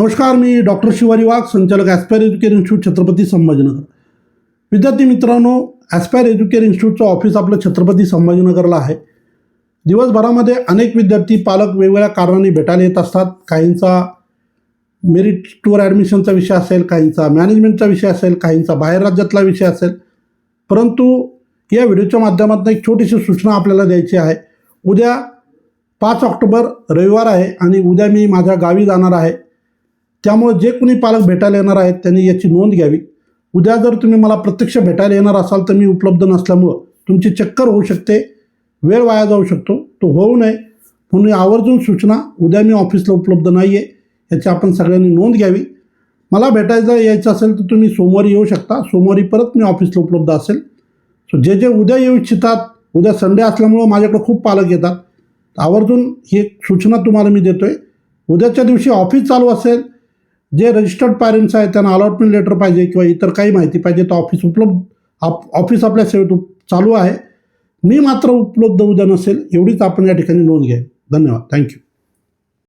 नमस्कार मी डॉक्टर शिवारी वाघ संचालक Aspire Educare Institute Chhatrapati Sambhajinagar. विद्यार्थी मित्रांनो ॲस्पायर एज्युकेअर इन्स्टिट्यूटचं ऑफिस आपलं छत्रपती संभाजीनगरला आहे. दिवसभरामध्ये अनेक विद्यार्थी पालक वेगवेगळ्या कारणांनी भेटायला येत असतात. काहींचा मेरिट टूर ॲडमिशनचा विषय असेल काहींचा मॅनेजमेंटचा विषय असेल काहींचा बाहेर राज्यातला विषय असेल. परंतु या व्हिडिओच्या माध्यमातून एक छोटीशी सूचना आपल्याला द्यायची आहे. उद्या पाच ऑक्टोबर रविवार आहे आणि उद्या मी माझ्या गावी जाणार आहे. त्यामुळे जे कोणी पालक भेटायला येणार आहेत त्यांनी याची नोंद घ्यावी. उद्या जर तुम्ही मला प्रत्यक्ष भेटायला येणार असाल तर मी उपलब्ध नसल्यामुळं तुमची चक्कर होऊ शकते वेळ वाया जाऊ शकतो तो होऊ नये. म्हणून आवर्जून सूचना उद्या मी ऑफिसला उपलब्ध नाही आहे याची आपण सगळ्यांनी नोंद घ्यावी. मला भेटायचं यायचं असेल तर तुम्ही सोमवारी येऊ शकता. सोमवारी परत मी ऑफिसला उपलब्ध असेल. सो जे जे उद्या येऊ इच्छितात उद्या संडे असल्यामुळं माझ्याकडे खूप पालक येतात. आवर्जून ही एक सूचना तुम्हाला मी देतो आहे उद्याच्या दिवशी ऑफिस चालू असेल जे रजिस्टर्ड पॅरेंट्स आहेत त्यांना अलॉटमेंट लेटर पाहिजे किंवा इतर काही माहिती पाहिजे तर ऑफिस उपलब्ध आप ऑफिस आपल्या सेवेत उप चालू आहे. मी मात्र उपलब्ध उद्या नसेल एवढीच आपण या ठिकाणी नोंद घ्या. धन्यवाद. थँक्यू